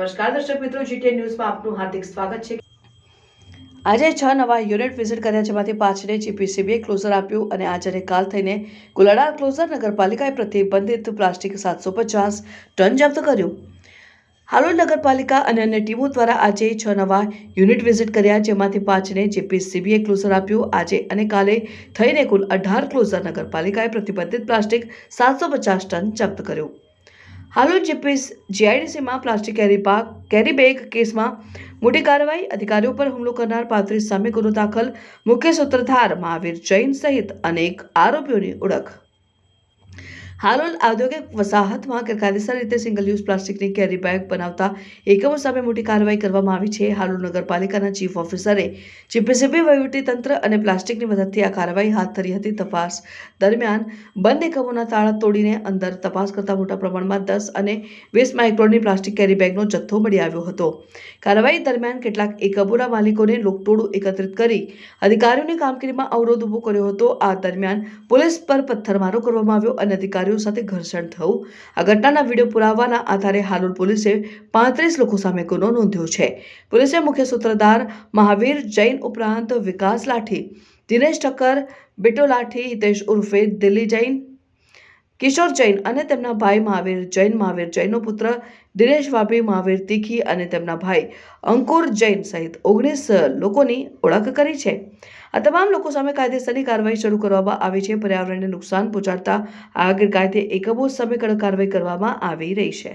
નમસ્કાર. દર્શક મિત્રો જીટીએ ન્યૂઝમાં આપનું હાર્દિક સ્વાગત છે. આજે છ નવા યુનિટ વિઝિટ કર્યા જેમાંથી પાંચને જીપીસીબીએ ક્લોઝર આપ્યું અને આજે અને કાલ થઈને કુલાડા ક્લોઝર નગરપાલિકાએ પ્રતિબંધિત પ્લાસ્ટિક સાતસો પચાસ ટન જપ્ત કર્યું. હાલોલ નગરપાલિકા અને અન્ય ટીમો દ્વારા આજે છ નવા યુનિટ વિઝિટ કર્યા જેમાંથી પાંચને જીપીસીબીએ ક્લોઝર આપ્યું. આજે અને કાલે થઈને કુલ અઢાર ક્લોઝર નગરપાલિકાએ પ્રતિબંધિત પ્લાસ્ટિક સાતસો પચાસ ટન જપ્ત કર્યું. હાલોલ જીપીસ જીઆઈડીસીમાં પ્લાસ્ટિક કેરી પાક, કેરી બેગ કેસમાં મોટી કાર્યવાહી, અધિકારીઓ પર હુમલો કરનાર પાંત્રીસ સામે ગુનો દાખલ, મુખ્ય સૂત્રધાર મહાવીર જૈન સહિત અનેક આરોપીઓની ઓળખ. હાલોલ ઔદ્યોગિક વસાહતમાં ગેરકાયદેસર રીતે સિંગલ યુઝ પ્લાસ્ટિકની કેરી બેગ બનાવતા એકમો સામે મોટી કાર્યવાહી કરવામાં આવી છે. હાલોલ નગરપાલિકાના ચીફ ઓફિસરે જીપીસીબી વહીવટી તંત્ર અને પ્લાસ્ટિકની મદદથી આ કાર્યવાહી હાથ ધરી હતી. તપાસ દરમિયાન બંધ એકમોના તાળા તોડીને અંદર તપાસ કરતા મોટા પ્રમાણમાં દસ અને વીસ માઇક્રોનની પ્લાસ્ટિક કેરી બેગનો જથ્થો મળી આવ્યો હતો. કાર્યવાહી દરમિયાન કેટલાક એકમોના માલિકોને લોકટોળું એકત્રિત કરી અધિકારીઓની કામગીરીમાં અવરોધ ઊભો કર્યો હતો. આ દરમિયાન પોલીસ પર પથ્થરમારો કરવામાં આવ્યો અને અધિકારીઓ સાથે ઘર્ષણ થયું. આ ઘટનાના વીડિયો પુરાવાના આધારે હાલોલ પોલીસે પાંત્રીસ લોકો સામે ગુનો નોંધ્યો છે. પોલીસે મુખ્ય સૂત્રધાર મહાવીર જૈન ઉપરાંત વિકાસ લાઠી, દિનેશ ઠક્કર, બિટો લાઠી, હિતેશ ઉર્ફે દિલ્હી જૈન કિશોર જૈન અને તેમના ભાઈ મહાવીર જૈન, મહાવીર જૈનનો પુત્ર દિનેશ વાપી મહાવીર તીખી અને તેમના ભાઈ અંકુર જૈન સહિત ઓગણીસ લોકોની ઓળખ કરી છે. આ તમામ લોકો સામે કાયદેસરની કાર્યવાહી શરૂ કરવામાં આવી છે. પર્યાવરણને નુકસાન પહોંચાડતા આ ગેરકાયદે એકમો સામે કડક કાર્યવાહી કરવામાં આવી રહી છે.